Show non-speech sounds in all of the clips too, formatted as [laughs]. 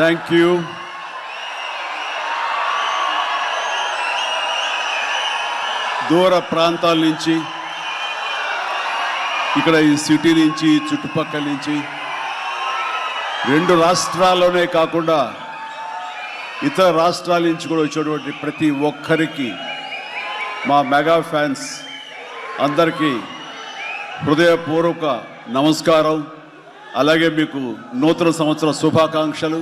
Thank you దూర ప్రాంతాల నుంచి ఇక్కడ ఈ సిటీ నుంచి చుట్టుపక్కల నుంచి రెండు రాష్ట్రాల్లోనే కాకుండా ఇతర రాష్ట్రాల నుంచి కూడా వచ్చేటువంటి ప్రతి ఒక్కరికి మా మెగా ఫ్యాన్స్ అందరికీ హృదయపూర్వక నమస్కారం. అలాగే మీకు నూతన సంవత్సర శుభాకాంక్షలు.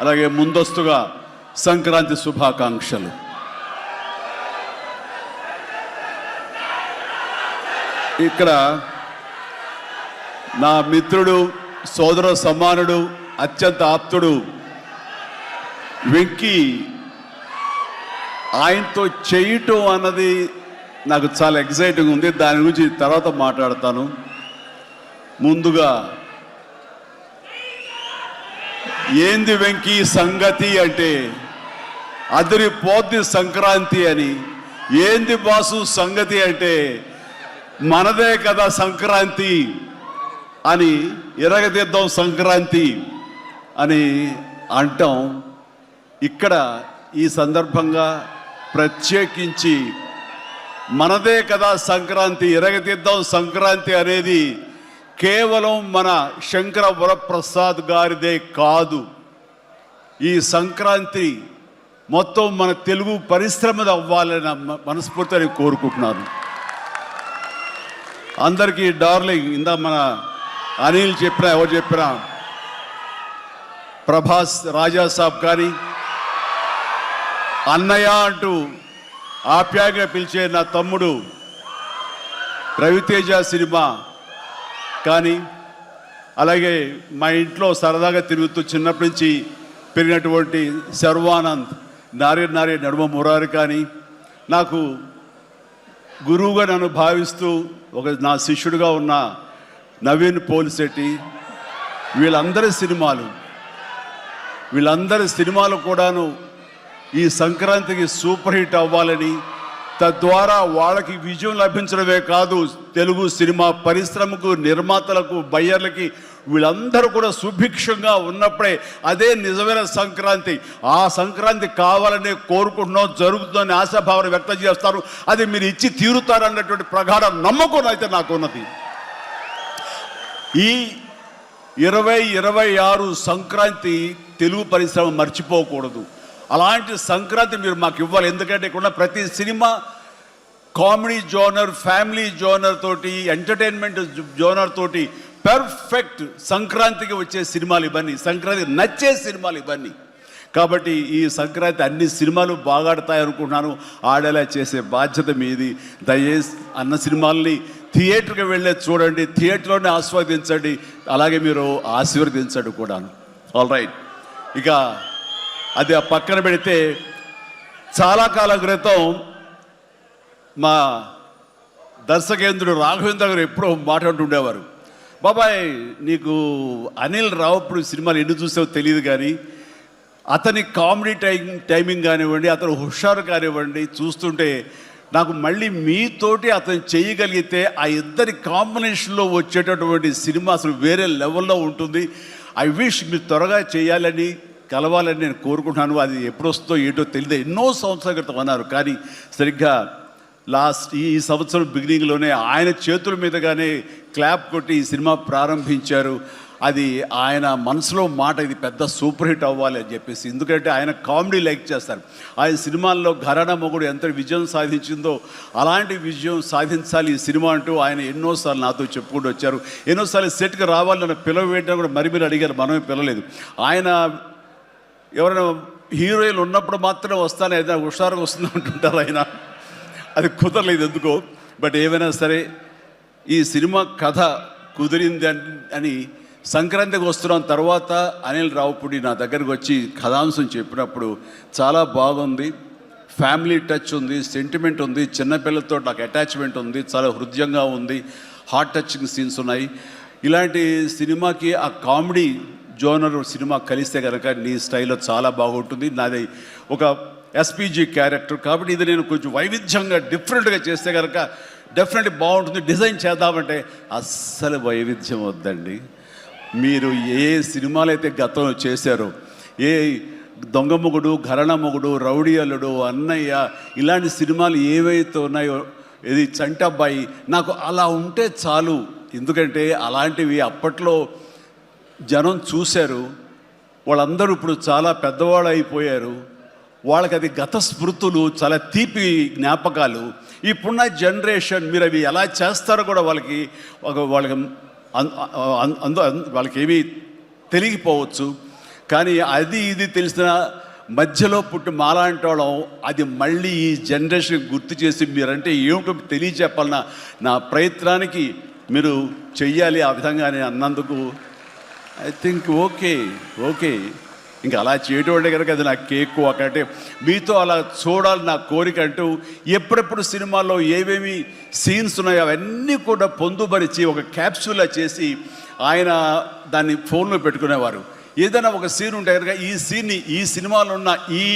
అలాగే ముందస్తుగా సంక్రాంతి శుభాకాంక్షలు. ఇక్కడ నా మిత్రుడు సోదర సమానుడు అత్యంత ఆప్తుడు వెంకి ఆయనతో చేయటం అన్నది నాకు చాలా ఎగ్జైటింగ్ ఉంది. దాని గురించి తర్వాత మాట్లాడతాను. ముందుగా ఏంది వెంకీ సంగతి అంటే? అదిరిపోద్ది సంక్రాంతి అని. ఏంది బాసు సంగతి అంటే? మనదే కదా సంక్రాంతి అని ఎరగదిద్దాం సంక్రాంతి అని అంటాం. ఇక్కడ ఈ సందర్భంగా ప్రత్యేకించి మనదే కదా సంక్రాంతి ఎరగదిద్దాం సంక్రాంతి అనేది కేవలం మన శంకర వరప్రసాద్ గారిదే కాదు. ఈ సంక్రాంతి మొత్తం మన తెలుగు పరిశ్రమది అవ్వాలని మనస్ఫూర్తి మనస్ఫూర్తిగా కోరుకుంటున్నాను. అందరికీ డార్లింగ్ ఇందా మన అనిల్ చెప్పినా ఎవరు చెప్పినా ప్రభాస్ రాజా సాబ్ కానీ అన్నయ్య అంటూ ఆప్యాయంగా పిలిచే నా తమ్ముడు రవితేజ సినిమా కానీ అలాగే మా ఇంట్లో సరదాగా తిరుగుతూ చిన్నప్పటి నుంచి పెరిగినటువంటి శర్వానంద్ నారే నారే నడుమ మురారి కానీ నాకు గురువుగా నన్ను భావిస్తూ ఒక నా శిష్యుడిగా ఉన్న నవీన్ పోలిశెట్టి వీళ్ళందరి సినిమాలు వీళ్ళందరి సినిమాలు కూడాను ఈ సంక్రాంతికి సూపర్ హిట్ అవ్వాలని తద్వారా వాళ్ళకి విజయం లభించడమే కాదు తెలుగు సినిమా పరిశ్రమకు నిర్మాతలకు బయ్యర్లకి వీళ్ళందరూ కూడా సుభిక్షంగా ఉన్నప్పుడే అదే నిజమైన సంక్రాంతి. ఆ సంక్రాంతి కావాలనే కోరుకుంటున్నాం జరుగుతుందని ఆశాభావన వ్యక్తం చేస్తారు. అది మీరు ఇచ్చి తీరుతారన్నటువంటి ప్రగాఢ నమ్మకం అయితే నాకు ఉన్నది. ఈ ఇరవై ఇరవై ఆరు సంక్రాంతి తెలుగు పరిశ్రమ మర్చిపోకూడదు. అలాంటి సంక్రాంతి మీరు మాకు ఇవ్వాలి. ఎందుకంటే ఇక్కడ ప్రతి cinema comedy genre family genre తోటి ఎంటర్టైన్మెంట్ జోనర్ తోటి పెర్ఫెక్ట్ సంక్రాంతికి వచ్చే సినిమాలు ఇవన్నీ. సంక్రాంతి నచ్చే సినిమాలు ఇవన్నీ. కాబట్టి ఈ సంక్రాంతి అన్ని సినిమాలు బాగా ఆడతాయనుకుంటున్నాను ఆడేలా చేసే బాధ్యత మీది. దయచేసి అన్న సినిమాల్ని థియేటర్కి వెళ్ళే చూడండి. థియేటర్లోనే ఆస్వాదించండి. అలాగే మీరు ఆశీర్వదించండి కూడాను. All right. ఇక అది ఆ పక్కన పెడితే చాలా కాలం క్రితం మా దర్శకేంద్రుడు రాఘవేంద్ర గారు ఎప్పుడో మాట్లాడుతుండేవారు బాబాయ్ నీకు అనిల్ రావుప్పుడు సినిమాలు ఎన్ని చూసావో తెలియదు కానీ అతని కామెడీ టైం టైమింగ్ కానివ్వండి అతను హుషారు కానివ్వండి చూస్తుంటే నాకు మళ్ళీ మీతోటి అతను చేయగలిగితే ఆ ఇద్దరి కాంబినేషన్లో వచ్చేటటువంటి సినిమా అసలు వేరే లెవెల్లో ఉంటుంది. ఐ విష్ మీరు త్వరగా చేయాలని కలవాలని నేను కోరుకుంటున్నాను. అది ఎప్పుడు వస్తుందో ఏంటో తెలియదు ఎన్నో సంవత్సరాల క్రితం అన్నారు. కానీ సరిగ్గా లాస్ట్ ఈ సంవత్సరం బిగినింగ్లోనే ఆయన చేతుల మీదగానే క్లాప్ కొట్టి ఈ సినిమా ప్రారంభించారు. అది ఆయన మనసులో మాట ఇది పెద్ద సూపర్ హిట్ అవ్వాలి అని చెప్పేసి. ఎందుకంటే ఆయన కామెడీ లైక్ చేస్తారు. ఆయన సినిమాల్లో ఘరానా మొగుడు ఎంత విజయం సాధించిందో అలాంటి విజయం సాధించాలి ఈ సినిమా అంటూ ఆయన ఎన్నోసార్లు నాతో చెప్పుకుంటూ వచ్చారు. ఎన్నోసార్లు సెట్కి రావాలని పిలవ వేయడం కూడా మరి మీరు అడిగారు మనమే పిలవలేదు. ఆయన ఎవరైనా హీరోయిన్లు ఉన్నప్పుడు మాత్రమే వస్తాను ఏదైనా హుషారుగా వస్తుంది అంటుంటారు ఆయన. అది కుదరలేదు ఎందుకో. బట్ ఏమైనా సరే ఈ సినిమా కథ కుదిరింది అని సంక్రాంతికి వస్తున్నాం. తర్వాత అనిల్ రావుపూడి నా దగ్గరకు వచ్చి కథాంశం చెప్పినప్పుడు చాలా బాగుంది. ఫ్యామిలీ టచ్ ఉంది సెంటిమెంట్ ఉంది చిన్నపిల్లలతో నాకు అటాచ్మెంట్ ఉంది చాలా హృదయంగా ఉంది హార్ట్ టచింగ్ సీన్స్ ఉన్నాయి. ఇలాంటి సినిమాకి ఆ కామెడీ జోనర్ సినిమా కలిస్తే కనుక నీ స్టైల్లో చాలా బాగుంటుంది. నాది ఒక ఎస్పీజీ క్యారెక్టర్ కాబట్టి ఇది నేను కొంచెం వైవిధ్యంగా డిఫరెంట్గా చేస్తే కనుక డెఫినెట్లీ బాగుంటుంది. డిజైన్ చేద్దామంటే అస్సలు వైవిధ్యం వద్దండి. మీరు ఏ సినిమాలు అయితే గతంలో చేశారో ఏ దొంగ మొగుడు ఘరణ మొగుడు రౌడీ అల్లుడు అన్నయ్య ఇలాంటి సినిమాలు ఏవైతే ఉన్నాయో ఇది చంటబ్బాయి నాకు అలా ఉంటే చాలు. ఎందుకంటే అలాంటివి అప్పట్లో జనం చూశారు వాళ్ళందరూ ఇప్పుడు చాలా పెద్దవాళ్ళు అయిపోయారు వాళ్ళకి అది గత స్మృతులు చాలా తీపి జ్ఞాపకాలు. ఇప్పుడున్న జనరేషన్ మీరు అవి ఎలా చేస్తారో కూడా వాళ్ళకి ఒక వాళ్ళకి అందు వాళ్ళకి ఏమీ తెలియకపోవచ్చు. కానీ అది ఇది తెలిసిన మధ్యలో పుట్టి మాలాంటి వాళ్ళం అది మళ్ళీ ఈ జనరేషన్ గుర్తు చేసి మీరంటే ఏమిటో తెలియచెప్పాలన్న నా ప్రయత్నానికి మీరు చెయ్యాలి ఆ విధంగా అన్నందుకు ఐ థింక్ ఓకే ఓకే ఇంకా అలా చేయటోడే కనుక అది నా కేక్ ఒకటే మీతో అలా చూడాలి నా కోరిక అంటూ ఎప్పుడెప్పుడు సినిమాల్లో ఏమేమి సీన్స్ ఉన్నాయో అవన్నీ కూడా పొందుపరిచి ఒక క్యాప్సూల్లా చేసి ఆయన దాన్ని ఫోన్లో పెట్టుకునేవారు. ఏదైనా ఒక సీన్ ఉంటే కనుక ఈ సీన్ని ఈ సినిమాలో ఉన్న ఈ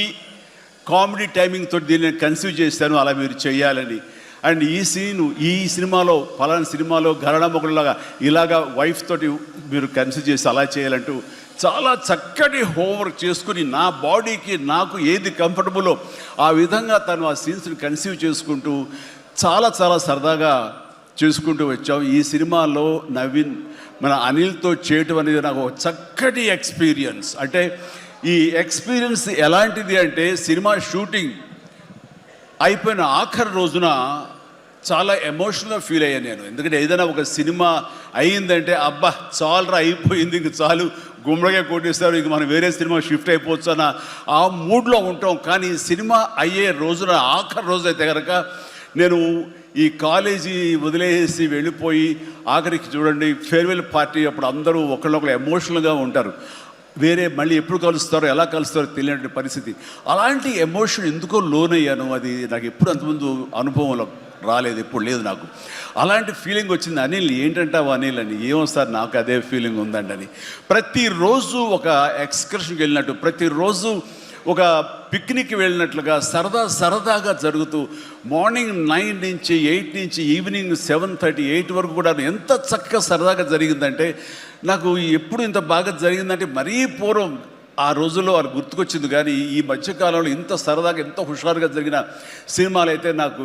కామెడీ టైమింగ్ తోటి దీన్ని కన్సీవ్ చేశాను అలా మీరు చేయాలని. అండ్ ఈ సీను ఈ సినిమాలో పలానా సినిమాలో గరణమొకలాగా ఇలాగా వైఫ్ తోటి మీరు కన్సీవ్ చేసి అలా చేయాలంటూ చాలా చక్కటి హోంవర్క్ చేసుకుని నా బాడీకి నాకు ఏది కంఫర్టబులో ఆ విధంగా తను ఆ సీన్స్ని కన్సీవ్ చేసుకుంటూ చాలా చాలా సరదాగా చేసుకుంటూ వచ్చాం ఈ సినిమాలో నవీన్ మన అనిల్తో చేయటం అనేది నాకు ఒక చక్కటి ఎక్స్పీరియన్స్ అంటే ఈ ఎక్స్పీరియన్స్ ఎలాంటిది అంటే సినిమా షూటింగ్ అయిపోయిన ఆఖరి రోజున చాలా ఎమోషనల్గా ఫీల్ అయ్యాను నేను. ఎందుకంటే ఏదైనా ఒక సినిమా అయ్యిందంటే అబ్బా చాలరా అయిపోయింది ఇంక చాలు గుమ్మడిగా కొట్టేస్తారు ఇంక మనం వేరే సినిమా షిఫ్ట్ అయిపోవచ్చు అన్న ఆ మూడ్లో ఉంటాం. కానీ సినిమా అయ్యే రోజున ఆఖరి రోజు అయితే కనుక నేను ఈ కాలేజీ వదిలేసి వెళ్ళిపోయి ఆఖరికి చూడండి ఫేర్వెల్ పార్టీ అప్పుడు అందరూ ఒకళ్ళొకరు ఎమోషనల్గా ఉంటారు. వేరే మళ్ళీ ఎప్పుడు కలుస్తారో ఎలా కలుస్తారో తెలియని పరిస్థితి. అలాంటి ఎమోషన్ ఎందుకో లోనయ్యాను అది నాకు ఎప్పుడు అంతకుముందు అనుభవంలో రాలేదు ఎప్పుడు లేదు నాకు. అలాంటి ఫీలింగ్ వచ్చింది అనిల్ ఏంటంటావు అనిల్? అని. ఏమో సార్ నాకు అదే ఫీలింగ్ ఉందండి అని ప్రతిరోజు ఒక ఎక్స్కర్షన్కి వెళ్ళినట్టు ప్రతిరోజు ఒక పిక్నిక్ వెళ్ళినట్లుగా సరదా సరదాగా జరుగుతూ మార్నింగ్ నైన్ నుంచి ఎయిట్ నుంచి ఈవినింగ్ సెవెన్ థర్టీ ఎయిట్ వరకు కూడా ఎంత చక్కగా సరదాగా జరిగిందంటే నాకు ఎప్పుడు ఇంత బాగా జరిగిందంటే మరీ పూర్వం ఆ రోజుల్లో వారు గుర్తుకొచ్చింది. కానీ ఈ మధ్యకాలంలో ఇంత సరదాగా ఎంత హుషారుగా జరిగిన సినిమాలు అయితే నాకు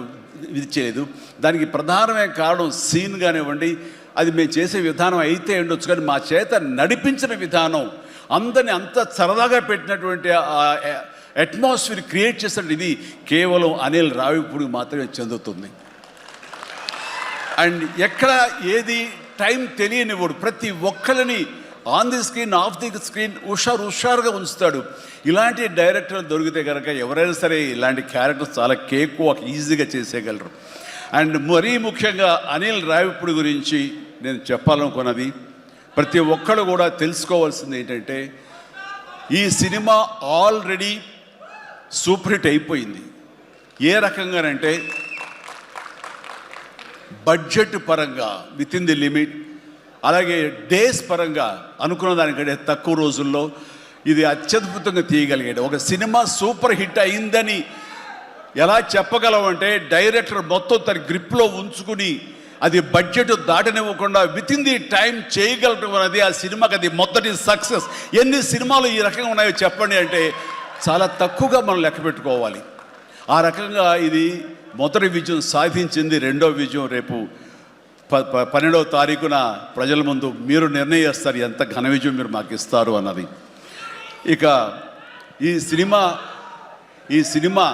ఇది చేయదు దానికి ప్రధానమైన కారణం సీన్ కానివ్వండి అది మేము చేసే విధానం అయితే ఉండొచ్చు. కానీ మా చేత నడిపించిన విధానం అందరిని అంత సరదాగా పెట్టినటువంటి అట్మాస్ఫియర్ క్రియేట్ చేసినట్టు ఇది కేవలం అనిల్ రావిపూడికి మాత్రమే చెందుతుంది. అండ్ ఎక్కడ ఏది టైం తెలియనివాడు ప్రతి ఒక్కరిని on the screen off the screen హుషారు హుషారుగా ఉంచుతాడు. ఇలాంటి డైరెక్టర్లు దొరికితే కనుక ఎవరైనా సరే ఇలాంటి క్యారెక్టర్స్ చాలా కేక్ ఈజీగా చేసేయగలరు. అండ్ మరీ ముఖ్యంగా అనిల్ రావిపూడి గురించి నేను చెప్పాలనుకున్నది ప్రతి ఒక్కరు కూడా తెలుసుకోవాల్సింది ఏంటంటే ఈ సినిమా ఆల్రెడీ సూపర్ హిట్ అయిపోయింది. ఏ రకంగానంటే బడ్జెట్ పరంగా విత్ ఇన్ ది లిమిట్ అలాగే డేస్ పరంగా అనుకున్న దానికంటే తక్కువ రోజుల్లో ఇది అత్యద్భుతంగా తీయగలిగాడు. ఒక సినిమా సూపర్ హిట్ అయిందని ఎలా చెప్పగలమంటే డైరెక్టర్ మొత్తం తన గ్రిప్లో ఉంచుకుని అది బడ్జెట్ దాటనివ్వకుండా విత్ ఇన్ ది టైం చేయగలటం అనేది ఆ సినిమాకి అది మొదటి సక్సెస్ ఎన్ని సినిమాలు ఈ రకంగా ఉన్నాయో చెప్పండి అంటే చాలా తక్కువగా మనం లెక్క పెట్టుకోవాలి. ఆ రకంగా ఇది మొదటి విజయం సాధించింది రెండో విజయం రేపు ప ప- పన్నెండవ తారీఖున ప్రజల ముందు మీరు నిర్ణయిస్తారు ఎంత ఘన విజయం మీరు మాకు ఇస్తారు అన్నది. ఇక ఈ సినిమా ఈ సినిమా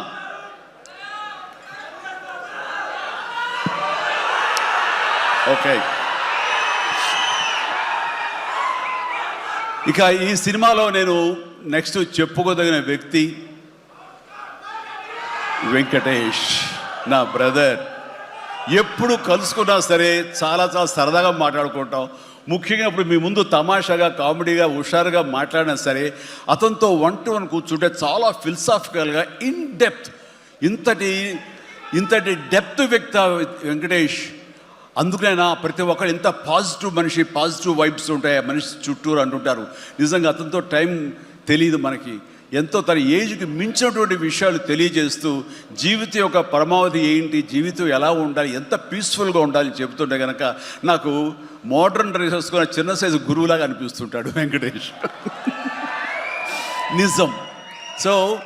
ఓకే ఇక ఈ సినిమాలో నేను నెక్స్ట్ చెప్పుకోదగిన వ్యక్తి వెంకటేష్ నా బ్రదర్ ఎప్పుడు కలుసుకున్నా సరే చాలా చాలా సరదాగా మాట్లాడుకుంటాం. ముఖ్యంగా ఇప్పుడు మీ ముందు తమాషాగా కామెడీగా హుషారుగా మాట్లాడినా సరే అతనితో వన్ టు వన్ కూర్చుంటే చాలా ఫిలసాఫికల్గా ఇన్ డెప్త్ ఇంతటి ఇంతటి డెప్త్ వ్యక్త వెంకటేష్ అందుకనైనా ప్రతి ఒక్కరు ఎంత పాజిటివ్ మనిషి పాజిటివ్ వైబ్స్ ఉంటాయి మనిషి చుట్టూరు అంటుంటారు. నిజంగా అతనితో టైం తెలియదు మనకి. ఎంతో తన ఏజ్కి మించినటువంటి విషయాలు తెలియజేస్తూ జీవితం యొక్క పరమావధి ఏంటి జీవితం ఎలా ఉండాలి ఎంత పీస్ఫుల్గా ఉండాలి చెబుతుంటే కనుక నాకు మోడర్న్ డ్రెస్ వేసుకున్న చిన్న సైజు గురువులాగా అనిపిస్తుంటాడు వెంకటేష్. [laughs] నిజం. సో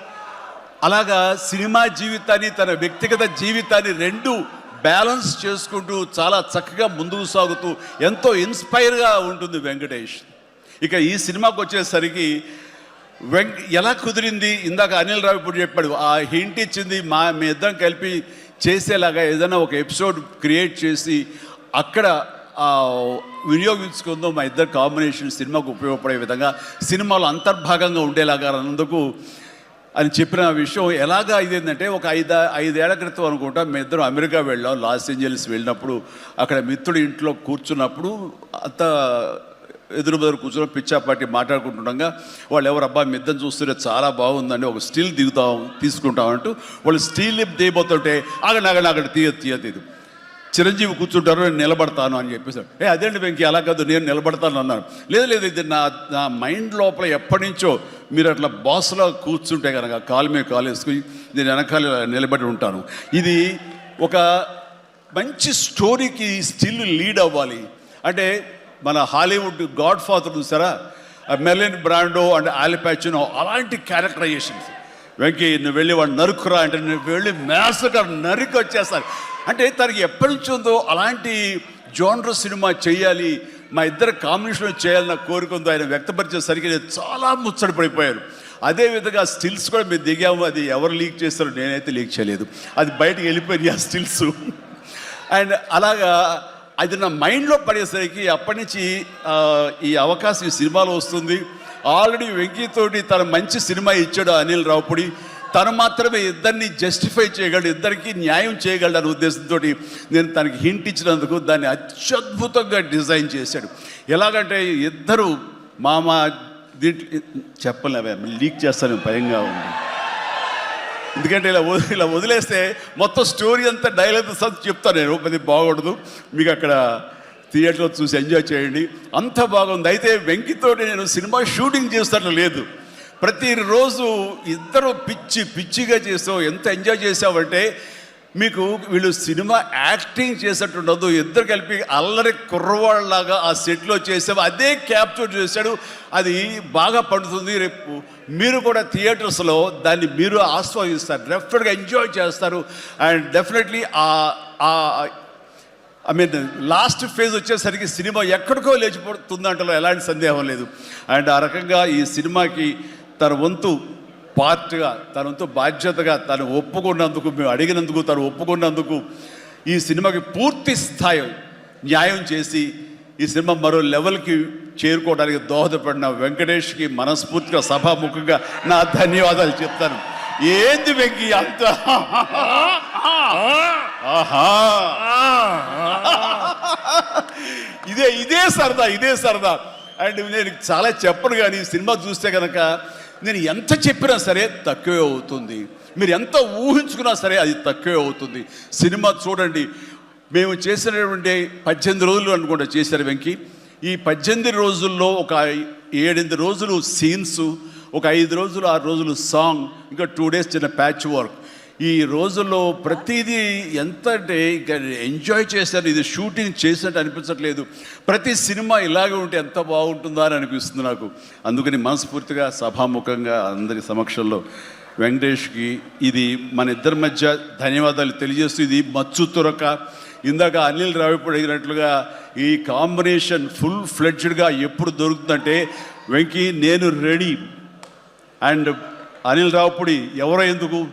అలాగా సినిమా జీవితాన్ని తన వ్యక్తిగత జీవితాన్ని రెండు బ్యాలెన్స్ చేసుకుంటూ చాలా చక్కగా ముందుకు సాగుతూ ఎంతో ఇన్స్పైర్గా ఉంటుంది వెంకటేష్. ఇక ఈ సినిమాకి వచ్చేసరికి వెంక ఎలా కుదిరింది? ఇందాక అనిల్ రావు ఇప్పుడు చెప్పాడు ఆ హింట్ ఇచ్చింది మా మీ ఇద్దరం కలిపి చేసేలాగా ఏదైనా ఒక ఎపిసోడ్ క్రియేట్ చేసి అక్కడ వినియోగించుకుందో మా ఇద్దరు కాంబినేషన్ సినిమాకు ఉపయోగపడే విధంగా సినిమాలో అంతర్భాగంగా ఉండేలాగా అన్నందుకు అని చెప్పిన విషయం ఎలాగా ఇదేంటంటే ఒక ఐదు ఐదేళ్ళ క్రితం అనుకుంటా మీ ఇద్దరం అమెరికా వెళ్ళాం లాస్ ఏంజల్స్ వెళ్ళినప్పుడు అక్కడ మిత్రుడి ఇంట్లో కూర్చున్నప్పుడు అంత ఎదురు బెదురు కూర్చొని పిచ్చాపాటి మాట్లాడుకుంటుండగా వాళ్ళు ఎవరు అబ్బా మిద్దం చూస్తుంటే చాలా బాగుందండి ఒక స్టీల్ దిగుతాం తీసుకుంటాం అంటూ వాళ్ళు స్టీల్ తీయబోతుంటే అక్కడ ఆగండి అక్కడ తీయ తీయ తీదు చిరంజీవి కూర్చుంటారు నేను నిలబడతాను అని చెప్పేసాడు. ఏ అదేంటి వెంకీ అలా కాదు నేను నిలబడతాను అన్నాను. లేదు లేదు ఇది నా నా మైండ్ లోపల ఎప్పటి నుంచో మీరు అట్లా బాస్లో కూర్చుంటే కనుక కాలు మీద కాలు వేసుకుని నేను వెనకాల నిలబడి ఉంటాను. ఇది ఒక మంచి స్టోరీకి స్టిల్ లీడ్ అవ్వాలి. అంటే మన హాలీవుడ్ గాడ్ ఫాదర్ చూసారా మెలిన్ బ్రాండో అండ్ ఆలిపాచినో అలాంటి క్యారెక్టరైజేషన్స్ వెంకీ నువ్వు వెళ్ళి వాడు నరుకురా అంటే నువ్వు వెళ్ళి మ్యాసగా నరికి వచ్చేస్తారు. అంటే తనకి ఎప్పటి నుంచి ఉందో అలాంటి జోనర్ సినిమా చేయాలి మా ఇద్దరు కాంబినేషన్ చేయాలన్న కోరిక ఉందో ఆయన వ్యక్తపరిచేసరికి నేను చాలా ముచ్చట పడిపోయాను. అదేవిధంగా స్టిల్స్ కూడా మేము దిగాము అది ఎవరు లీక్ చేస్తారో నేనైతే లీక్ చేయలేదు. అది బయటకు వెళ్ళిపోయింది ఆ స్టిల్స్. అండ్ అలాగా అది నా మైండ్లో పడేసరికి అప్పటి నుంచి ఈ అవకాశం ఈ సినిమాలో వస్తుంది. ఆల్రెడీ వెంకీతోటి తన మంచి సినిమా ఇచ్చాడు అనిల్ రావుపుడి. తను మాత్రమే ఇద్దరిని జస్టిఫై చేయగలడు ఇద్దరికి న్యాయం చేయగలడు అనే ఉద్దేశంతో నేను తనకి హింట్ ఇచ్చినందుకు దాన్ని అత్యద్భుతంగా డిజైన్ చేశాడు. ఎలాగంటే ఇద్దరు మామ దీంట్లో చెప్పలేవే లీక్ చేస్తాను భయంగా ఉంది. ఎందుకంటే ఇలా వదిలి ఇలా వదిలేస్తే మొత్తం స్టోరీ అంతా డైలాగ్ సత్ చెప్తాను నేను అది బాగూడదు. మీకు అక్కడ థియేటర్లో చూసి ఎంజాయ్ చేయండి. అంత బాగుంది. అయితే వెంకితోటి నేను సినిమా షూటింగ్ చేస్తాను లేదు. ప్రతిరోజు ఇద్దరు పిచ్చి పిచ్చిగా చేసావు ఎంత ఎంజాయ్ చేసావంటే మీకు వీళ్ళు సినిమా యాక్టింగ్ చేసేట్టు ఉండదు ఇద్దరు కలిపి అల్లరి కుర్రవాళ్ళలాగా ఆ సెట్లో చేసావు అదే క్యాప్చర్ చేశాడు. అది బాగా పండుతుంది. రేపు మీరు కూడా థియేటర్స్లో దాన్ని మీరు ఆస్వాదిస్తారు డెఫినెట్గా ఎంజాయ్ చేస్తారు. And definitely uh I mean last phase వచ్చేసరికి సినిమా ఎక్కడికో లేచిపోతుందంటలో ఎలాంటి సందేహం లేదు. అండ్ ఆ రకంగా ఈ సినిమాకి తన వంతు పార్ట్గా తన వంతు బాధ్యతగా తను ఒప్పుకున్నందుకు మేము అడిగినందుకు తను ఒప్పుకున్నందుకు ఈ సినిమాకి పూర్తి స్థాయి న్యాయం చేసి ఈ సినిమా మరో లెవెల్కి చేరుకోవడానికి దోహదపడిన వెంకటేష్కి మనస్ఫూర్తిగా సభాముఖంగా నా ధన్యవాదాలు చెప్తాను. ఏంది వెంకీ అంత? ఆహా! ఇదే ఇదే సరదా ఇదే సరదా. అండ్ నేను చాలా చెప్పను కానీ ఈ సినిమా చూస్తే కనుక నేను ఎంత చెప్పినా సరే తక్కువే అవుతుంది. మీరు ఎంత ఊహించుకున్నా సరే అది తక్కువే అవుతుంది. సినిమా చూడండి. మేము చేసినటువంటి పద్దెనిమిది రోజులు అనుకుంటా చేశారు వెంకి. ఈ పద్దెనిమిది రోజుల్లో ఒక ఏడెనిమిది రోజులు సీన్స్ ఒక ఐదు రోజులు ఆరు రోజులు సాంగ్ ఇంకా టూ డేస్ చిన్న ప్యాచ్ వర్క్ ఈ రోజుల్లో ప్రతిదీ ఎంత అంటే ఇక ఎంజాయ్ చేశారు ఇది షూటింగ్ చేసినట్టు అనిపించట్లేదు. ప్రతి సినిమా ఇలాగే ఉంటే ఎంత బాగుంటుందా అని అనిపిస్తుంది నాకు. అందుకని మనస్ఫూర్తిగా సభాముఖంగా అందరి సమక్షంలో వెంకటేష్కి ఇది మన ఇద్దరి మధ్య ధన్యవాదాలు తెలియజేస్తూ ఇది మచ్చు తురక. ఇందాక అనిల్ రావిపూడి అడిగినట్లుగా ఈ కాంబినేషన్ ఫుల్ ఫ్లెడ్జ్డ్గా ఎప్పుడు దొరుకుతుందంటే వెంకీ నేను రెడీ. అండ్ అనిల్ రావుపూడి ఎవరో ఎందుకు?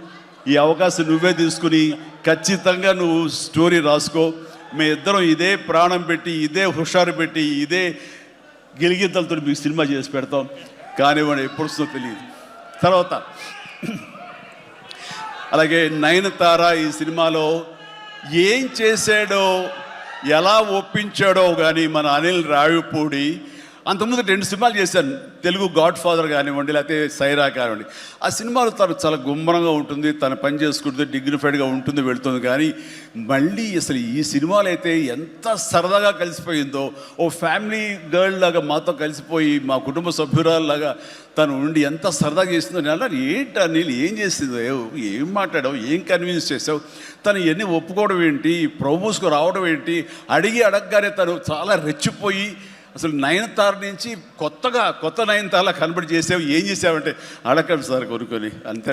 ఈ అవకాశం నువ్వే తీసుకుని ఖచ్చితంగా నువ్వు స్టోరీ రాసుకో. మీ ఇద్దరం ఇదే ప్రాణం పెట్టి ఇదే హుషారు పెట్టి ఇదే గిలిగిద్దలతో మీకు సినిమా చేసి పెడతాం. కానివ్వండి ఎప్పుడు వస్తుందో తెలియదు. తర్వాత అలాగే నయనతార ఈ సినిమాలో ఏం చేశాడో ఎలా ఒప్పించాడో కానీ మన అనిల్ రావిపూడి అంతకుముందు రెండు సినిమాలు చేశాను. తెలుగు గాడ్ ఫాదర్ కానివ్వండి లేకపోతే సైరా కానివ్వండి. ఆ సినిమాలో తను చాలా గుమ్మరంగా ఉంటుంది తన పని చేసుకుంటుంది డిగ్నిఫైడ్గా ఉంటుంది వెళుతుంది. కానీ మళ్ళీ అసలు ఈ సినిమాలు అయితే ఎంత సరదాగా కలిసిపోయిందో ఓ ఫ్యామిలీ గర్ల్ లాగా మాతో కలిసిపోయి మా కుటుంబ సభ్యురాల్లాగా తను ఉండి ఎంత సరదాగా చేసిందో. నేను అన్నాను ఏంటి ఏం చేసిందో? ఏం మాట్లాడావు? ఏం కన్విన్స్ చేసావు? తను ఎన్ని ఒప్పుకోవడం ఏంటి? ప్రమోస్కు రావడం ఏంటి? అడిగి అడగగానే తను చాలా రెచ్చిపోయి అసలు నయనతార నుంచి కొత్తగా కొత్త నయనతారలా కనబడి చేసావు ఏం చేసావంటే అడగండి సార్ కొనుక్కొని అంతే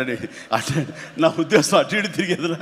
అంటే నా ఉద్దేశం అటు ఇటు తిరిగేదిరా.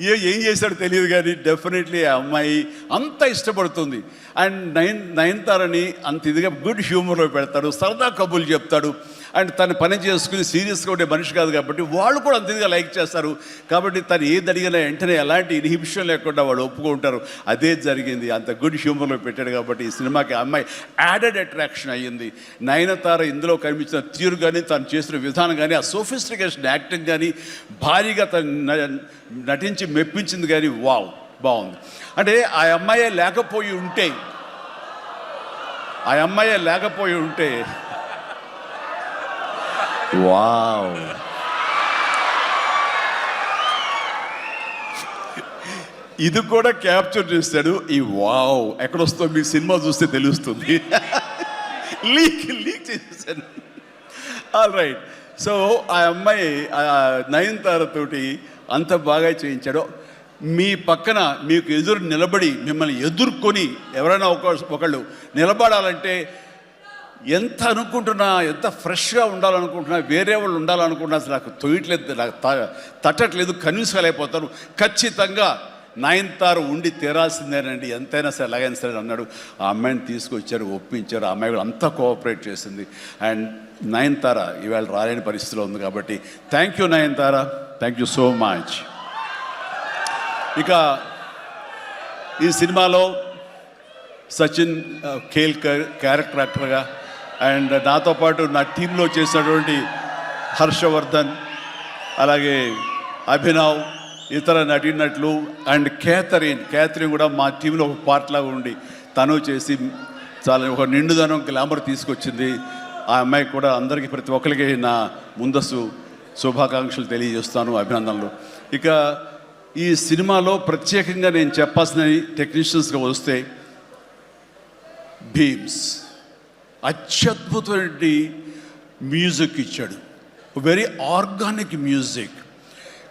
ఏ ఏం చేశాడో తెలియదు కానీ డెఫినెట్లీ ఆ అమ్మాయి అంత ఇష్టపడుతుంది. అండ్ నయన్ నయనతారని అంత ఇదిగా గుడ్ హ్యూమర్లో పెడతాడు సరదా కబుర్లు చెప్తాడు. అండ్ తను పని చేసుకుని సీరియస్గా ఉండే మనిషి కాదు కాబట్టి వాళ్ళు కూడా అంతగా లైక్ చేస్తారు. కాబట్టి తను ఏది అడిగినా వెంటనే ఎలాంటి ఇన్హిబిషన్ లేకుండా వాళ్ళు ఒప్పుకుంటారు. అదే జరిగింది. అంత గుడ్ హ్యూమర్లో పెట్టాడు కాబట్టి ఈ సినిమాకి ఆ అమ్మాయి యాడెడ్ అట్రాక్షన్ అయ్యింది. నయనతార ఇందులో కనిపించిన తీరు కానీ తను చేసిన విధానం కానీ ఆ సోఫిస్టికేషన్ యాక్టింగ్ కానీ భారీగా తను నటించి మెప్పించింది కానీ వావ్ బాగుంది. అంటే ఆ అమ్మాయే లేకపోయి ఉంటే ఆ అమ్మాయే లేకపోయి ఉంటే వావ్ ఇది కూడా క్యాప్చర్ చేస్తాడు ఈ వావ్. ఎక్కడొస్తో మీ సినిమా చూస్తే తెలుస్తుంది. లీక్ లీక్ చేసేసాను ఆల్ రైట్ సో ఆ అమ్మాయి ఆ అంత బాగా చేయించాడు. మీ పక్కన మీకు ఎదురు నిలబడి మిమ్మల్ని ఎదుర్కొని ఎవరైనా ఒక ఒకళ్ళు నిలబడాలంటే ఎంత అనుకుంటున్నా ఎంత ఫ్రెష్గా ఉండాలనుకుంటున్నా వేరే వాళ్ళు ఉండాలనుకుంటున్నా అసలు నాకు తొయ్యట్లేదు నాకు తట్టట్లేదు కన్విన్స్ కాలేకపోతాను ఖచ్చితంగా నయనతార ఉండి తీరాల్సిందేనండి. ఎంతైనా సరే ఎలాగైనా సరే అన్నాడు. ఆ అమ్మాయిని తీసుకొచ్చారు ఒప్పించారు. ఆ అమ్మాయి కూడా అంతా కోఆపరేట్ చేసింది. అండ్ నయనతార ఈవేళ రాలేని పరిస్థితిలో ఉంది కాబట్టి thank you Nayanthara. Thank you so much. ఇక ఈ సినిమాలో సచిన్ కేల్కర్ క్యారెక్టర్ యాక్టర్గా అండ్ నాతో పాటు నా టీంలో చేసినటువంటి హర్షవర్ధన్ అలాగే అభినవ్ ఇతర నటినట్లు అండ్ క్యాథరిన్ క్యాథరిన్ కూడా మా టీంలో ఒక పార్ట్ లాగా ఉండి తను చేసి చాలా ఒక నిండుదనం గ్లామర్ తీసుకొచ్చింది. ఆ అమ్మాయి కూడా అందరికీ ప్రతి ఒక్కరికి నా ముందస్తు శుభాకాంక్షలు తెలియజేస్తాను అభినందనలు. ఇక ఈ సినిమాలో ప్రత్యేకంగా నేను చెప్పాల్సిన టెక్నీషియన్స్గా వస్తే భీమ్స్. అత్యద్భుతమైన మ్యూజిక్ ఇచ్చాడు. వెరీ ఆర్గానిక్ మ్యూజిక్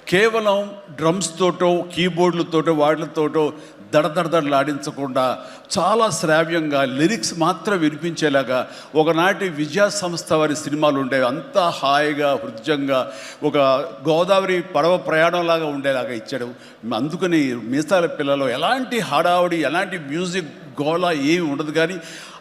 కేవలం డ్రమ్స్ తోటో కీబోర్డులతోటో వాటితోటో దడదడదడలాడించకుండా చాలా శ్రావ్యంగా లిరిక్స్ మాత్రం వినిపించేలాగా ఒకనాటి విజయ సంస్థ వారి సినిమాలు ఉండేవి. అంతా హాయిగా హృదయంగా ఒక గోదావరి పడవ ప్రయాణంలాగా ఉండేలాగా ఇచ్చాడు. అందుకని మీసాల పిల్లలో ఎలాంటి హడావుడి ఎలాంటి మ్యూజిక్ గోళ ఏమి ఉండదు కానీ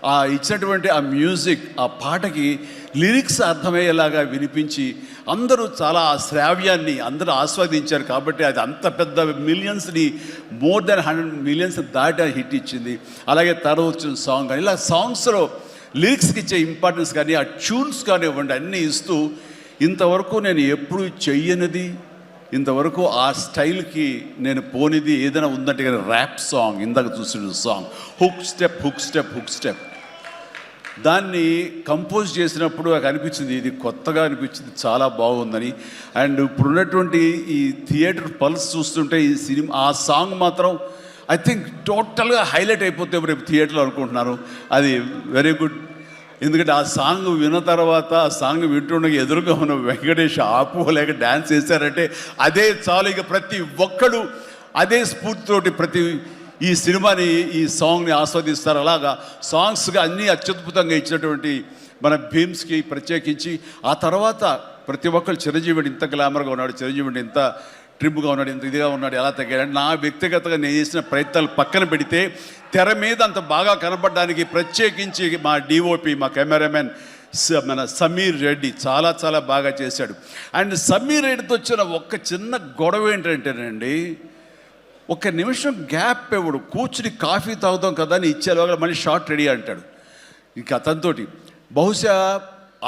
ఆ ఇచ్చినటువంటి ఆ మ్యూజిక్ ఆ పాటకి లిరిక్స్ అర్థమయ్యేలాగా వినిపించి అందరూ చాలా ఆ శ్రావ్యాన్ని అందరూ ఆస్వాదించారు కాబట్టి అది అంత పెద్ద మిలియన్స్ని మోర్ దెన్ హండ్రెడ్ మిలియన్స్ దాటి హిట్ ఇచ్చింది. అలాగే తర్వాత వచ్చిన సాంగ్ కానీ ఇలా సాంగ్స్లో లిరిక్స్కి ఇచ్చే ఇంపార్టెన్స్ కానీ ఆ ట్యూన్స్ కానివ్వండి అన్నీ ఇస్తూ ఇంతవరకు నేను ఎప్పుడు చెయ్యనిది ఇంతవరకు ఆ స్టైల్కి నేను పోనిది ఏదైనా ఉందంటే కానీ ర్యాప్ సాంగ్ ఇందాక చూసిన song hook step hook step hook step దాన్ని కంపోజ్ చేసినప్పుడు నాకు అనిపించింది ఇది కొత్తగా అనిపించింది చాలా బాగుందని. అండ్ ఇప్పుడున్నటువంటి ఈ థియేటర్ పల్స్ చూస్తుంటే ఈ సినిమా ఆ సాంగ్ మాత్రం ఐ థింక్ టోటల్గా హైలైట్ అయిపోతే రేపు థియేటర్లో అనుకుంటున్నాను. అది వెరీ గుడ్ ఎందుకంటే ఆ సాంగ్ విన్న తర్వాత ఆ సాంగ్ వింటుండగా ఎదురుగా ఉన్న వెంకటేష్ ఆపుకోలేక డ్యాన్స్ చేశారంటే అదే చాలు ఇక ప్రతి ఒక్కడు అదే స్ఫూర్తితోటి ప్రతి ఈ సినిమాని ఈ సాంగ్ని ఆస్వాదిస్తారు. అలాగా సాంగ్స్గా అన్నీ అత్యద్భుతంగా ఇచ్చినటువంటి మన భీమ్స్కి ప్రత్యేకించి ఆ తర్వాత ప్రతి ఒక్కరు చిరంజీవిని ఇంత గ్లామర్గా ఉన్నాడు చిరంజీవిని ఇంత ట్రిమ్గా ఉన్నాడు ఇంత ఇదిగా ఉన్నాడు ఎలా తగ్గాడు నా వ్యక్తిగతంగా నేను చేసిన ప్రయత్నాలు పక్కన పెడితే తెర మీద అంత బాగా కనపడడానికి ప్రత్యేకించి మా డిఓపి మా కెమెరామెన్ స- మన సమీర్ రెడ్డి చాలా చాలా బాగా చేశాడు. అండ్ సమీర్ రెడ్డితో వచ్చిన ఒక్క చిన్న గొడవ ఏంటంటేనండి ఒక నిమిషం గ్యాప్ ఇవ్వడు కూర్చుని కాఫీ తాగుతాం కదా అని ఇచ్చేలోగా మళ్ళీ షార్ట్ రెడీ అంటాడు. ఇంకా అతనితోటి బహుశా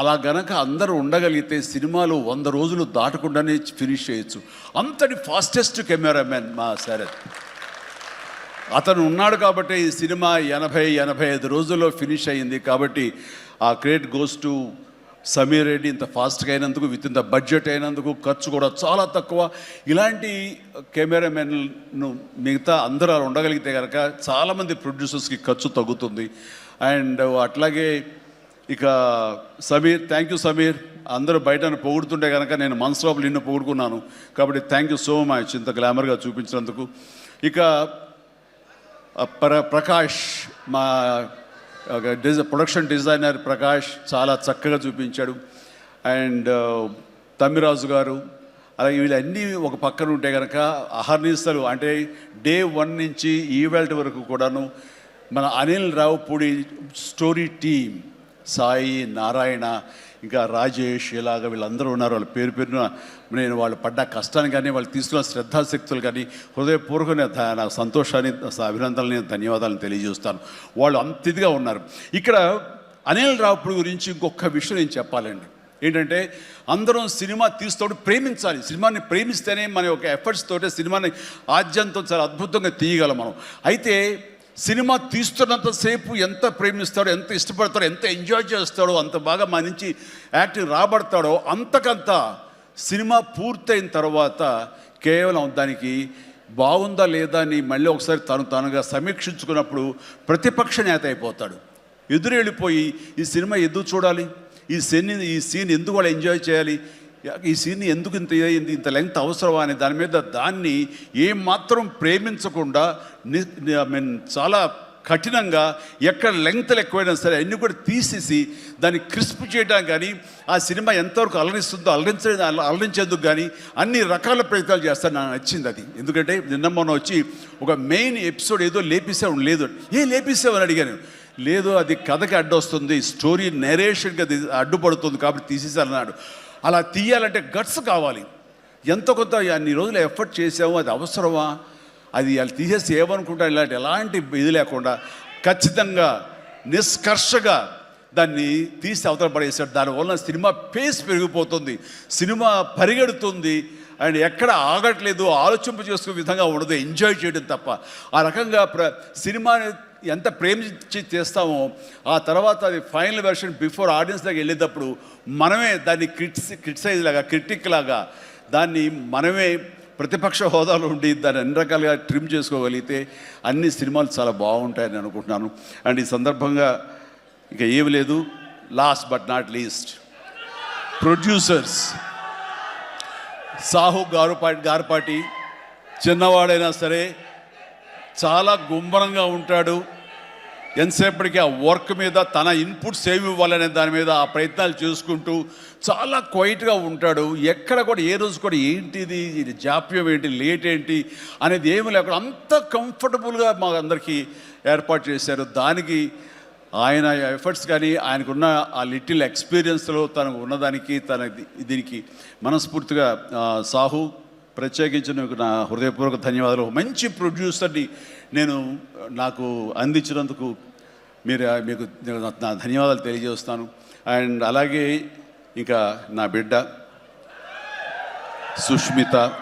అలా గనక అందరూ ఉండగలిగితే సినిమాలు వంద రోజులు దాటకుండానే ఫినిష్ చేయొచ్చు. అంతటి ఫాస్టెస్ట్ కెమెరామెన్ మా శరత్. అతను ఉన్నాడు కాబట్టి ఈ సినిమా ఎనభై ఎనభై ఐదు రోజుల్లో ఫినిష్ అయ్యింది కాబట్టి ఆ credit goes to Sameer Reddy ఇంత ఫాస్ట్గా అయినందుకు విత్ ఇన్ ద బడ్జెట్ అయినందుకు ఖర్చు కూడా చాలా తక్కువ. ఇలాంటి కెమెరామెన్ను మిగతా అందరూ అలా ఉండగలిగితే కనుక చాలామంది ప్రొడ్యూసర్స్కి ఖర్చు తగ్గుతుంది. అండ్ అట్లాగే ఇక సమీర్ థ్యాంక్ యూ సమీర్. అందరూ బయటను పొగుడుతుంటే కనుక నేను మనసులో నిన్ను పొగుడుకున్నాను. కాబట్టి థ్యాంక్ యూ సో మచ్ ఇంత గ్లామర్గా చూపించినందుకు. ఇక ప్ర ప్రకాష్ మా డిజ ప్రొడక్షన్ డిజైనర్ ప్రకాష్ చాలా చక్కగా చూపించాడు. అండ్ తమ్మిరాజు గారు అలాగే వీళ్ళన్నీ ఒక పక్కన ఉంటే కనుక అహర్నిస్తలు అంటే డే వన్ నుంచి ఈవెల్ట్ వరకు కూడాను మన అనిల్ రావుపూడి స్టోరీ టీమ్ సాయి నారాయణ ఇంకా రాజేష్ ఇలాగ వీళ్ళందరూ ఉన్నారు. వాళ్ళ పేరు పేరున నేను వాళ్ళు పడ్డ కష్టాన్ని కానీ వాళ్ళు తీసుకున్న శ్రద్ధాశక్తులు కానీ హృదయపూర్వక సంతోషాన్ని అభినందనని ధన్యవాదాలను తెలియజేస్తాను. వాళ్ళు అంత ఇదిగా ఉన్నారు. ఇక్కడ అనిల్ రావుడు గురించి ఇంకొక విషయం నేను చెప్పాలండి. ఏంటంటే అందరం సినిమా తీస్తూ ప్రేమించాలి. సినిమాని ప్రేమిస్తేనే మన యొక్క ఎఫర్ట్స్ తోటే సినిమాని ఆద్యంతో చాలా అద్భుతంగా తీయగలం మనం. అయితే సినిమా తీస్తున్నంతసేపు ఎంత ప్రేమిస్తాడో ఎంత ఇష్టపడతాడో ఎంత ఎంజాయ్ చేస్తాడో అంత బాగా మా నుంచి యాక్టింగ్ రాబడతాడో అంతకంత సినిమా పూర్తయిన తర్వాత కేవలం దానికి బాగుందా లేదా అని మళ్ళీ ఒకసారి తను తనుగా సమీక్షించుకున్నప్పుడు ప్రతిపక్ష నేత అయిపోతాడు. ఎదురు వెళ్ళిపోయి ఈ సినిమా ఎందుకు చూడాలి? ఈ సీన్ ఈ సీన్ ఎందుకు వాళ్ళు ఎంజాయ్ చేయాలి? ఈ సీన్ ఎందుకు ఇంత ఇదైంది ఇంత లెంగ్త్ అవసరమా అని దాని మీద దాన్ని ఏమాత్రం ప్రేమించకుండా ఐ మీన్ చాలా కఠినంగా ఎక్కడ లెంగ్త్లు ఎక్కువైనా సరే అన్నీ కూడా తీసేసి దాన్ని క్రిస్ప్ చేయడం కానీ ఆ సినిమా ఎంతవరకు అలరిస్తుందో అలరించే అలరించేందుకు కానీ అన్ని రకాల ప్రయత్నాలు చేస్తాను. నాకు నచ్చింది అది. ఎందుకంటే నిన్న మొన్న వచ్చి ఒక మెయిన్ ఎపిసోడ్ ఏదో లేపిసావు లేదు. ఏ లేపిసావు అని అడిగాను. లేదు అది కథకి అడ్డొస్తుంది స్టోరీ నెరేషన్కి అది అడ్డుపడుతుంది కాబట్టి తీసేసారన్నాడు అలా తీయాలంటే గట్స్ కావాలి. ఎంత కొంత అన్ని రోజులు ఎఫర్ట్ చేసాము అది అవసరమా? అది వాళ్ళు తీసేసి ఏమనుకుంటా ఇలాంటి ఎలాంటి ఇది లేకుండా ఖచ్చితంగా నిష్కర్షగా దాన్ని తీసి అవతల పడేశాడు. దానివల్ల సినిమా పేస్ పెరిగిపోతుంది సినిమా పరిగెడుతుంది. అండ్ ఎక్కడ ఆగట్లేదు ఆలోచింప చేసుకునే విధంగా ఉండదు ఎంజాయ్ చేయడం తప్ప. ఆ రకంగా ప్ర సినిమాని ఎంత ప్రేమించి చేస్తామో ఆ తర్వాత అది ఫైనల్ వెర్షన్ బిఫోర్ ఆడియన్స్ దగ్గర వెళ్ళేటప్పుడు మనమే దాన్ని క్రిటిస్ క్రిటిసైజ్ లాగా క్రిటిక్ లాగా దాన్ని మనమే ప్రతిపక్ష హోదాలో ఉండి దాన్ని అన్ని రకాలుగా ట్రిమ్ చేసుకోగలిగితే అన్ని సినిమాలు చాలా బాగుంటాయని అనుకుంటున్నాను. అండ్ ఈ సందర్భంగా ఇక ఏమి లేదు. Last but not least producers Sahu Garapati Garapati చిన్నవాడైనా సరే చాలా గుమ్మరంగా ఉంటాడు. ఎంతసేపటికి ఆ వర్క్ మీద తన ఇన్పుట్స్ ఏమి ఇవ్వాలనే దాని మీద ఆ ప్రయత్నాలు చేసుకుంటూ చాలా క్వైట్గా ఉంటాడు. ఎక్కడ కూడా ఏ రోజు కూడా ఏంటిది ఇది జాప్యం ఏంటి లేట్ ఏంటి అనేది ఏమి లేకుండా అంత కంఫర్టబుల్గా మా అందరికీ ఏర్పాటు చేశారు. దానికి ఆయన ఎఫర్ట్స్ కానీ ఆయనకున్న ఆ లిటిల్ ఎక్స్పీరియన్స్లో తనకు ఉన్నదానికి తన దీనికి మనస్ఫూర్తిగా సాహు ప్రత్యేకించి నా హృదయపూర్వక ధన్యవాదాలు. మంచి ప్రొడ్యూసర్ని నేను నాకు అందించినందుకు మీరు మీకు నేను నా ధన్యవాదాలు తెలియజేస్తాను. అండ్ అలాగే ఇంకా నా బిడ్డ సుష్మిత.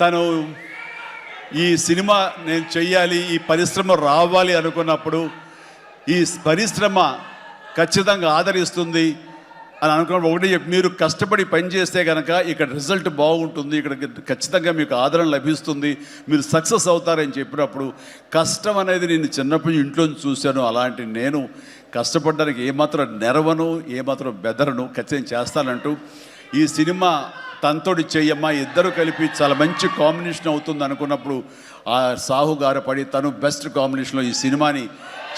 తను ఈ సినిమా నేను చెయ్యాలి ఈ పరిశ్రమ రావాలి అనుకున్నప్పుడు ఈ పరిశ్రమ ఖచ్చితంగా ఆదరిస్తుంది. అని అనుకున్నప్పుడు ఒకటి మీరు కష్టపడి పని చేస్తే కనుక ఇక్కడ రిజల్ట్ బాగుంటుంది ఇక్కడ ఖచ్చితంగా మీకు ఆదరణ లభిస్తుంది మీరు సక్సెస్ అవుతారని చెప్పినప్పుడు కష్టం అనేది నేను చిన్నప్పుడు నుంచి ఇంట్లో చూశాను అలాంటి నేను కష్టపడడానికి ఏమాత్రం నెరవను ఏమాత్రం బెదరను ఖచ్చితంగా చేస్తానంటూ ఈ సినిమా తనతోటి చెయ్యమ్మా ఇద్దరు కలిపి చాలా మంచి కాంబినేషన్ అవుతుంది అనుకున్నప్పుడు ఆ సాహు గారు పడి తను బెస్ట్ కాంబినేషన్లో ఈ సినిమాని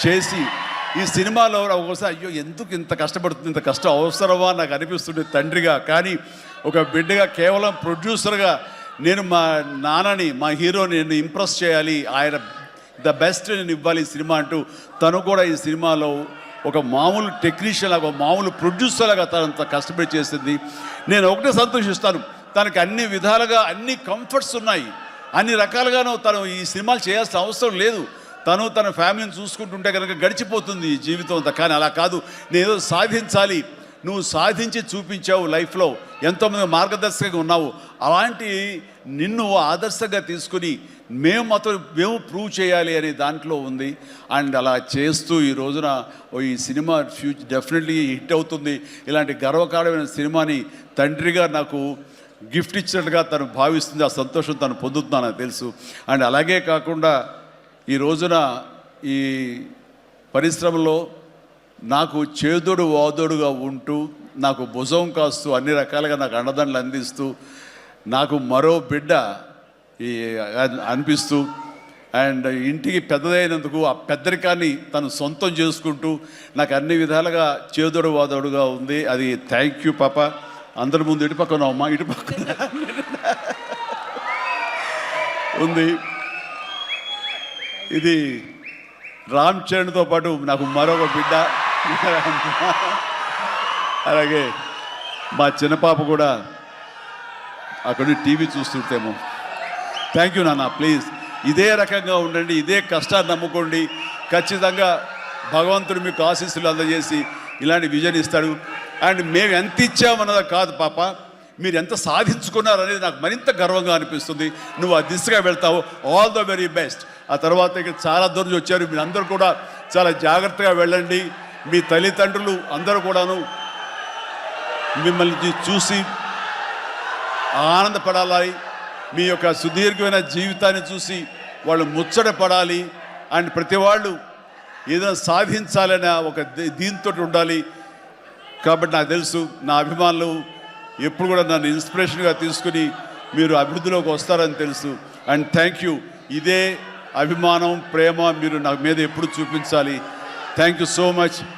చేసి ఈ సినిమాలో ఒకసారి అయ్యో ఎందుకు ఇంత కష్టపడుతుంది ఇంత కష్టం? అవసరమా? నాకు అనిపిస్తుంది తండ్రిగా. కానీ ఒక బిడ్డగా కేవలం ప్రొడ్యూసర్గా నేను మా నాన్నని మా హీరోని నేను ఇంప్రెస్ చేయాలి. ఆయన ద బెస్ట్ నేను ఇవ్వాలి ఈ సినిమా అంటూ తను కూడా ఈ సినిమాలో ఒక మామూలు టెక్నీషియన్ లాగా మామూలు ప్రొడ్యూసర్ లాగా తనంత కష్టపడి చేసింది. నేను ఒకటే సంతోషిస్తాను. తనకి అన్ని విధాలుగా అన్ని కంఫర్ట్స్ ఉన్నాయి. అన్ని రకాలుగాను తను ఈ సినిమాలు చేయాల్సిన అవసరం లేదు. తను తన ఫ్యామిలీని చూసుకుంటుంటే కనుక గడిచిపోతుంది జీవితం అంతా. కానీ అలా కాదు. నేను సాధించాలి. నువ్వు సాధించి చూపించావు లైఫ్లో. ఎంతోమంది మార్గదర్శకంగా ఉన్నావు. అలాంటి నిన్ను ఆదర్శంగా తీసుకుని మేము మాత్రం మేము ప్రూవ్ చేయాలి అనే దాంట్లో ఉంది. అండ్ అలా చేస్తూ ఈ రోజున ఓ ఈ సినిమా ఫ్యూచర్ డెఫినెట్లీ హిట్ అవుతుంది. ఇలాంటి గర్వకారమైన సినిమాని తండ్రిగా నాకు గిఫ్ట్ ఇచ్చినట్టుగా తను భావిస్తుంది. ఆ సంతోషం తను పొందుతున్నాను తెలుసు. అండ్ అలాగే కాకుండా ఈ రోజున ఈ పరిశ్రమలో నాకు చేదుడు వాదుడుగా ఉంటూ నాకు భుజం కాస్తూ అన్ని రకాలుగా నాకు అండదండలు అందిస్తూ నాకు మరో బిడ్డ ఈ అనిపిస్తూ అండ్ ఇంటికి పెద్దదైనందుకు ఆ పెద్దరికాన్ని తను సొంతం చేసుకుంటూ నాకు అన్ని విధాలుగా చేదోడు వాదోడుగా ఉంది. అది థ్యాంక్ యూ పాప. అందరి ముందు ఇటు పక్కన అమ్మ ఇటు పక్కన. ఉంది. ఇది రామ్ చరణ్తో పాటు నాకు మరొక బిడ్డ. అలాగే మా చిన్నపాప కూడా అక్కడ టీవీ చూస్తుంటేమో. థ్యాంక్ యూ నాన్న ప్లీజ్ ఇదే రకంగా ఉండండి ఇదే కష్టాన్ని నమ్ముకోండి. ఖచ్చితంగా భగవంతుడు మీకు ఆశీస్సులు అందజేసి ఇలాంటి విజన్ ఇస్తాడు. అండ్ మేము ఎంత ఇచ్చామన్నది కాదు పాప మీరు ఎంత సాధించుకున్నారనేది నాకు మరింత గర్వంగా అనిపిస్తుంది. నువ్వు ఆ దిశగా వెళ్తావు. ఆల్ ద వెరీ బెస్ట్ ఆ తర్వాత ఇక్కడ చాలా దూరం వచ్చారు. మీరు అందరూ కూడా చాలా జాగ్రత్తగా వెళ్ళండి. మీ తల్లిదండ్రులు అందరూ కూడాను మిమ్మల్ని చూసి ఆనందపడాలి. మీ యొక్క సుదీర్ఘమైన జీవితాన్ని చూసి వాళ్ళు ముచ్చట పడాలి. అండ్ ప్రతి వాళ్ళు ఏదైనా సాధించాలనే ఒక దీంతో ఉండాలి. కాబట్టి నాకు తెలుసు నా అభిమానులు ఎప్పుడు కూడా నన్ను ఇన్స్పిరేషన్గా తీసుకుని మీరు అభివృద్ధిలోకి వస్తారని తెలుసు. అండ్ థ్యాంక్ యూ ఇదే అభిమానం ప్రేమ మీరు నా మీద ఎప్పుడు చూపించాలి. Thank you so much